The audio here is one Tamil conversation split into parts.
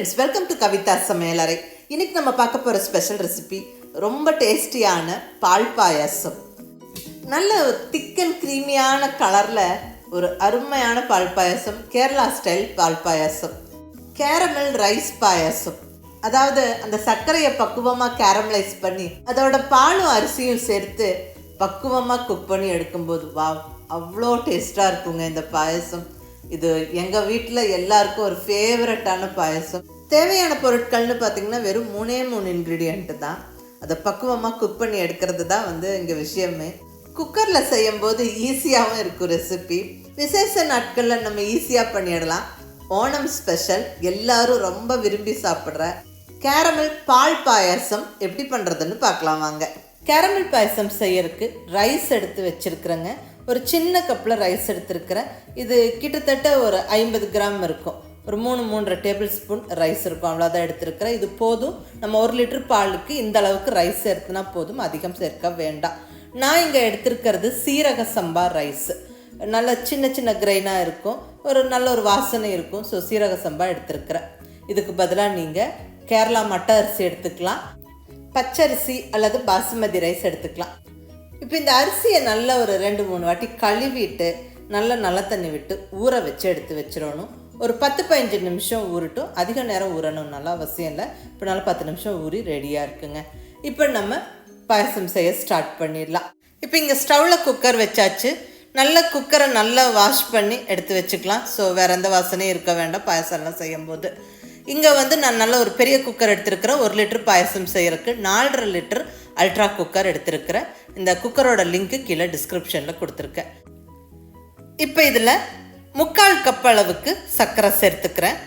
ஃப்ரெண்ட்ஸ் வெல்கம் டு கவிதா சமையலறை இன்னைக்கு நம்ம பார்க்க போகிற ஸ்பெஷல் ரெசிபி ரொம்ப டேஸ்டியான பால் பாயாசம். நல்ல திக் அண்ட் க்ரீமியான கலரில் ஒரு அருமையான பால் பாயாசம் கேரளா ஸ்டைல் பால் பாயாசம். Caramel rice payasam. அதாவது அந்த சர்க்கரையை பக்குவமாக கேரமலைஸ் பண்ணி அதோட பாலும் அரிசியும் சேர்த்து பக்குவமாக குக் பண்ணி எடுக்கும்போது வா அவ்வளோ டேஸ்ட்டாக இருக்குங்க இந்த பாயசம். இது எங்கள் வீட்டில் எல்லாருக்கும் ஒரு ஃபேவரட்டான பாயசம். தேவையான பொருட்கள்னு பார்த்தீங்கன்னா வெறும் மூணே மூணு இன்க்ரீடியண்ட்டு தான். அதை பக்குவமாக குக் பண்ணி எடுக்கிறது தான் வந்து இங்கே விஷயமே. குக்கரில் செய்யும்போது ஈஸியாகவும் இருக்கும் ரெசிபி விசேஷ நாட்களில் நம்ம ஈஸியாக பண்ணிடலாம். ஓணம் ஸ்பெஷல் எல்லாரும் ரொம்ப விரும்பி சாப்பிட்ற கேரமல் பால் பாயாசம் எப்படி பண்ணுறதுன்னு பார்க்கலாம் வாங்க. கேரமல் பாயசம் செய்யறதுக்கு ரைஸ் எடுத்து வச்சுருக்குறேங்க. ஒரு சின்ன கப்பில் ரைஸ் எடுத்துருக்கிறேன். இது கிட்டத்தட்ட ஒரு ஐம்பது கிராம் இருக்கும். ஒரு மூணு மூன்றரை டேபிள் ஸ்பூன் ரைஸ் இருக்கும். அவ்வளோதான் எடுத்துருக்கிறேன். இது போதும். நம்ம ஒரு லிட்டர் பாலுக்கு இந்த அளவுக்கு ரைஸ் சேர்த்துனா போதும். அதிகம் சேர்க்க வேண்டாம். நான் இங்கே எடுத்திருக்கிறது சீரக சம்பா ரைஸ் நல்ல சின்ன சின்ன கிரெயினாக இருக்கும். ஒரு நல்ல ஒரு வாசனை இருக்கும். ஸோ சீரக சம்பா எடுத்திருக்கிறேன். இதுக்கு பதிலாக நீங்கள் கேரளா மட்ட அரிசி எடுத்துக்கலாம். பச்சரிசி அல்லது பாசுமதி ரைஸ் எடுத்துக்கலாம். இப்போ இந்த அரிசியை நல்லா ஒரு ரெண்டு மூணு வாட்டி கழுவிட்டு நல்லா நல்ல தண்ணி விட்டு ஊற வச்சு எடுத்து வச்சிடணும். ஒரு பத்து பதினஞ்சு நிமிஷம் ஊறட்டும். அதிக நேரம் ஊறணும்னால அவசியம் இல்லை. இப்போ நல்லா பத்து நிமிஷம் ஊறி ரெடியாக இருக்குங்க. இப்போ நம்ம பாயசம் செய்ய ஸ்டார்ட் பண்ணிடலாம். இப்போ இங்கே ஸ்டவ்வில் குக்கர் வச்சாச்சு. நல்ல குக்கரை நல்லா வாஷ் பண்ணி எடுத்து வச்சுக்கலாம். ஸோ வேறு எந்த வாசனையும் இருக்க வேண்டாம் பாயசம்லாம் செய்யும்போது. இங்கே வந்து நான் நல்ல ஒரு பெரிய குக்கர் எடுத்திருக்கிறேன். ஒரு லிட்டர் பாயசம் செய்கிறதுக்கு நாலரை லிட்டர் அல்ட்ரா குக்கர் எடுத்திருக்கிறேன் இந்த குக்கரோட லிங்க்கு கீழே டிஸ்கிரிப்ஷனில் கொடுத்துருக்கேன். இப்போ இதில் முக்கால் கப் அளவுக்கு சர்க்கரை சேர்த்துக்கிறேன்.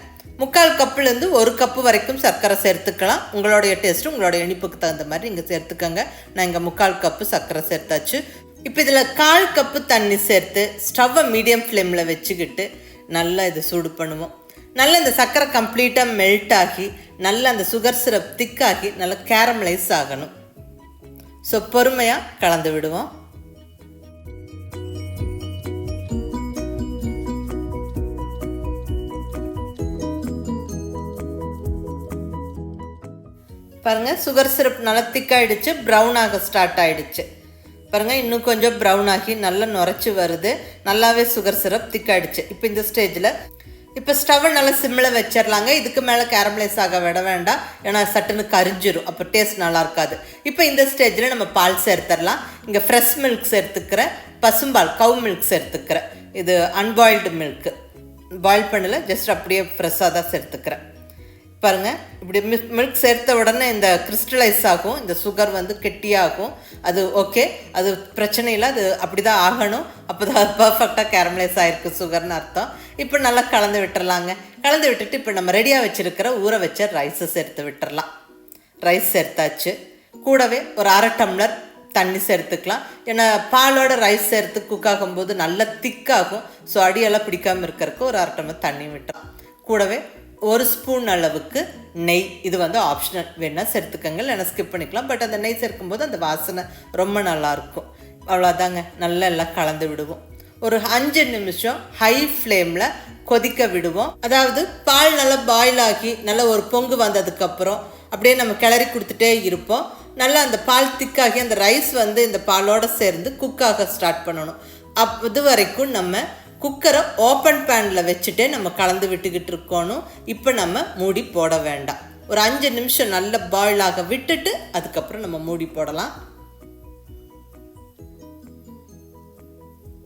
முக்கால் கப்புலேருந்து ஒரு கப்பு வரைக்கும் சர்க்கரை சேர்த்துக்கலாம். உங்களுடைய டேஸ்ட்டு உங்களுடைய இனிப்புக்கு தகுந்த மாதிரி நீங்கள் சேர்த்துக்கோங்க. நான் இங்கே முக்கால் கப்பு சர்க்கரை சேர்த்தாச்சு. இப்போ இதில் கால் கப்பு தண்ணி சேர்த்து ஸ்டவ்வை மீடியம் ஃப்ளேமில் வச்சுக்கிட்டு நல்லா இது சூடு பண்ணுவோம். நல்லா இந்த சர்க்கரை கம்ப்ளீட்டாக மெல்ட் ஆகி நல்லா அந்த சுகர் சிரப் திக்காகி நல்லா கேரமலைஸ் ஆகணும். ஸோ பொறுமையாக கலந்து விடுவோம். பாருங்கள் சுகர் சிரப் நல்லா திக்காயிடுச்சு ப்ரௌன் ஆக ஸ்டார்ட் ஆயிடுச்சு. பாருங்கள் இன்னும் கொஞ்சம் ப்ரௌன் ஆகி நல்லா நுரைச்சி வருது. நல்லாவே சுகர் சிரப் திக்காயிடுச்சு. இப்போ இந்த ஸ்டேஜில் இப்போ ஸ்டவ்வை நல்லா சிம்மில் வச்சிடலாங்க இதுக்கு மேலே கேரமலைஸ் ஆக விட வேண்டாம். ஏன்னா சட்டுன்னு கரிஞ்சிரும். அப்போ டேஸ்ட் நல்லா இருக்காது. இப்போ இந்த ஸ்டேஜில் நம்ம பால் சேர்த்துடலாம் இங்கே ஃப்ரெஷ் மில்க் சேர்த்துக்கிறேன் பசும்பால் கவு மில்க் சேர்த்துக்கிறேன் இது அன்பாயில்டு மில்க்கு பாயில் பண்ணல ஜஸ்ட் அப்படியே ஃப்ரெஷ்ஷாக தான் சேர்த்துக்கிறேன் பாருங்கள் இப்படி மில்க் மில்க் சேர்த்த உடனே இந்த கிறிஸ்டலைஸ் ஆகும். இந்த சுகர் வந்து கெட்டியாகும். அது ஓகே அது பிரச்சனை இல்லை. அது அப்படி தான் ஆகணும் அப்போ தான் பர்ஃபெக்டாக கேரமலைஸ் ஆகிருக்கு சுகர்னு அர்த்தம். இப்போ நல்லா கலந்து விட்டுறலாங்க. கலந்து விட்டுட்டு இப்போ நம்ம ரெடியாக வச்சுருக்கிற ஊற வச்ச ரைஸை சேர்த்து விட்டுறலாம். ரைஸ் சேர்த்தாச்சு கூடவே ஒரு அரை டம்ளர் தண்ணி சேர்த்துக்கலாம். ஏன்னா பாலோட ரைஸ் சேர்த்து குக் ஆகும்போது நல்லா திக்காகும் ஸோ அடியெல்லாம் பிடிக்காமல் இருக்கிறதுக்கு ஒரு அரை டம்ளர் தண்ணி விட்டுறலாம். கூடவே ஒரு ஸ்பூன் அளவுக்கு நெய். இது வந்து ஆப்ஷனல் வேணால் சேர்த்துக்கோங்க. இல்லைனா ஸ்கிப் பண்ணிக்கலாம். பட் அந்த நெய் சேர்க்கும்போது அந்த வாசனை ரொம்ப நல்லாயிருக்கும் அவ்வளோதாங்க நல்லா எல்லாம் கலந்து விடுவோம். ஒரு அஞ்சு நிமிஷம் ஹை ஃப்ளேமில் கொதிக்க விடுவோம். அதாவது பால் நல்லா பாயில் ஆகி நல்லா ஒரு பொங்கு வந்ததுக்கப்புறம் அப்படியே நம்ம கிளறி கொடுத்துட்டே இருப்போம். நல்லா அந்த பால் திக்காகி அந்த ரைஸ் வந்து இந்த பாலோட சேர்ந்து குக்காக ஸ்டார்ட் பண்ணணும். அப் இது வரைக்கும் நம்ம குக்கரை ஓப்பன் பேனில் வச்சுட்டே நம்ம கலந்து விட்டுக்கிட்டு இருக்கணும். இப்போ நம்ம மூடி போட வேண்டாம். ஒரு அஞ்சு நிமிஷம் நல்ல பாயில் ஆக விட்டுட்டு அதுக்கப்புறம் நம்ம மூடி போடலாம்.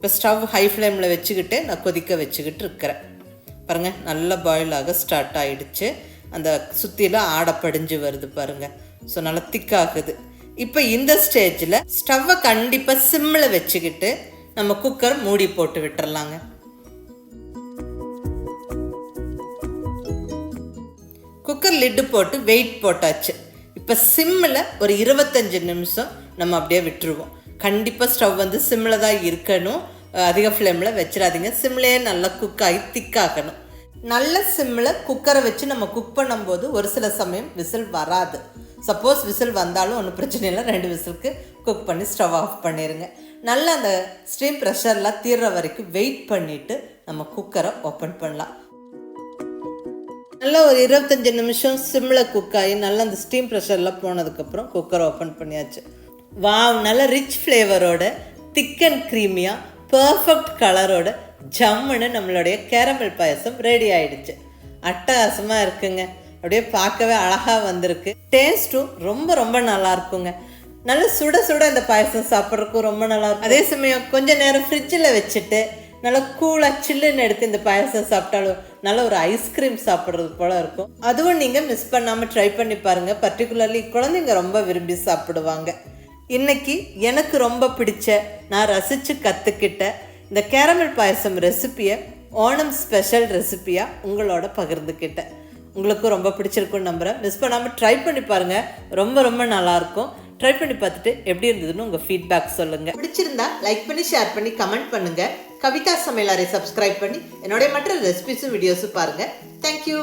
இப்போ ஸ்டவ் ஹை ஃப்ளேமில் வச்சுக்கிட்டு நான் கொதிக்க வச்சுக்கிட்டு இருக்கிறேன். பாருங்கள் நல்ல பாயில் ஆக ஸ்டார்ட் ஆகிடுச்சு அந்த சுற்றியில் ஆடை படிஞ்சு வருது பாருங்கள் ஸோ நல்லா திக்காகுது இப்போ இந்த ஸ்டேஜில் ஸ்டவ்வை கண்டிப்பாக சிம்மில் வச்சுக்கிட்டு நம்ம குக்கர் மூடி போட்டு விட்டுறலாங்க. குக்கர் லிட்டு போட்டு வெயிட் போட்டாச்சு. இப்போ சிம்மில் ஒரு இருபத்தஞ்சு நிமிஷம் நம்ம அப்படியே விட்டுருவோம். கண்டிப்பாக ஸ்டவ் வந்து சிம்மில் தான் இருக்கணும். அதிக ஃப்ளேமில் வச்சிடாதீங்க. சிம்லேயே நல்லா குக் ஆகி திக்காகணும் நல்ல சிம்மில் குக்கரை வச்சு நம்ம குக் பண்ணும்போது ஒரு சில சமயம் விசில் வராது. சப்போஸ் விசில் வந்தாலும் ஒன்றும் பிரச்சனை இல்லை. ரெண்டு விசிலுக்கு குக் பண்ணி ஸ்டவ் ஆஃப் பண்ணிடுங்க நல்லா அந்த ஸ்டீம் ப்ரெஷர்லாம் தீர்ற வரைக்கும் வெயிட் பண்ணிவிட்டு நம்ம குக்கரை ஓப்பன் பண்ணலாம். நல்லா ஒரு இருபத்தஞ்சி நிமிஷம் சிம்மில் குக் ஆகி நல்லா அந்த ஸ்டீம் ப்ரெஷரில் போனதுக்கப்புறம் குக்கரை ஓப்பன் பண்ணியாச்சு. வாவ் நல்ல ரிச் ஃப்ளேவரோட திக் அண்ட் க்ரீமியாக பர்ஃபெக்ட் கலரோட ஜம்முன்னு நம்மளுடைய கேரமல் பாயசம் ரெடி ஆயிடுச்சு. அட்டகாசமாக இருக்குங்க. அப்படியே பார்க்கவே அழகாக வந்திருக்கு. டேஸ்ட்டும் ரொம்ப ரொம்ப நல்லா இருக்குங்க. நல்ல சுட சுட இந்த பாயசம் சாப்பிட்றதுக்கும் ரொம்ப நல்லா இருக்கும். அதே சமயம் கொஞ்ச நேரம் ஃப்ரிட்ஜில் வச்சுட்டு நல்லா கூலாக சில்லுன்னு எடுத்து இந்த பாயசம் சாப்பிட்டாலும் நல்ல ஒரு ஐஸ்கிரீம் சாப்பிட்றது போல இருக்கும். அதுவும் நீங்கள் மிஸ் பண்ணாமல் ட்ரை பண்ணி பாருங்கள் பர்டிகுலர்லி குழந்தைங்க ரொம்ப விரும்பி சாப்பிடுவாங்க. இன்னைக்கு எனக்கு ரொம்ப பிடிச்ச நான் ரசித்து கற்றுக்கிட்ட இந்த கேரமல் பாயசம் ரெசிப்பியை ஓணம் ஸ்பெஷல் ரெசிப்பியாக உங்களோட பகிர்ந்துக்கிட்டேன். உங்களுக்கும் ரொம்ப பிடிச்சிருக்குன்னு நம்புகிறேன் மிஸ் பண்ணாமல் ட்ரை பண்ணி பாருங்கள் ரொம்ப ரொம்ப நல்லாயிருக்கும். ட்ரை பண்ணி பார்த்துட்டு எப்படி இருந்ததுன்னு உங்கள் ஃபீட்பேக் சொல்லுங்கள் பிடிச்சிருந்தா லைக் பண்ணி ஷேர் பண்ணி கமெண்ட் பண்ணுங்கள் கவிதா சமையலாரை சப்ஸ்கிரைப் பண்ணி என்னுடைய மற்ற ரெசிபிஸும் வீடியோஸும் பாருங்கள் தேங்க்யூ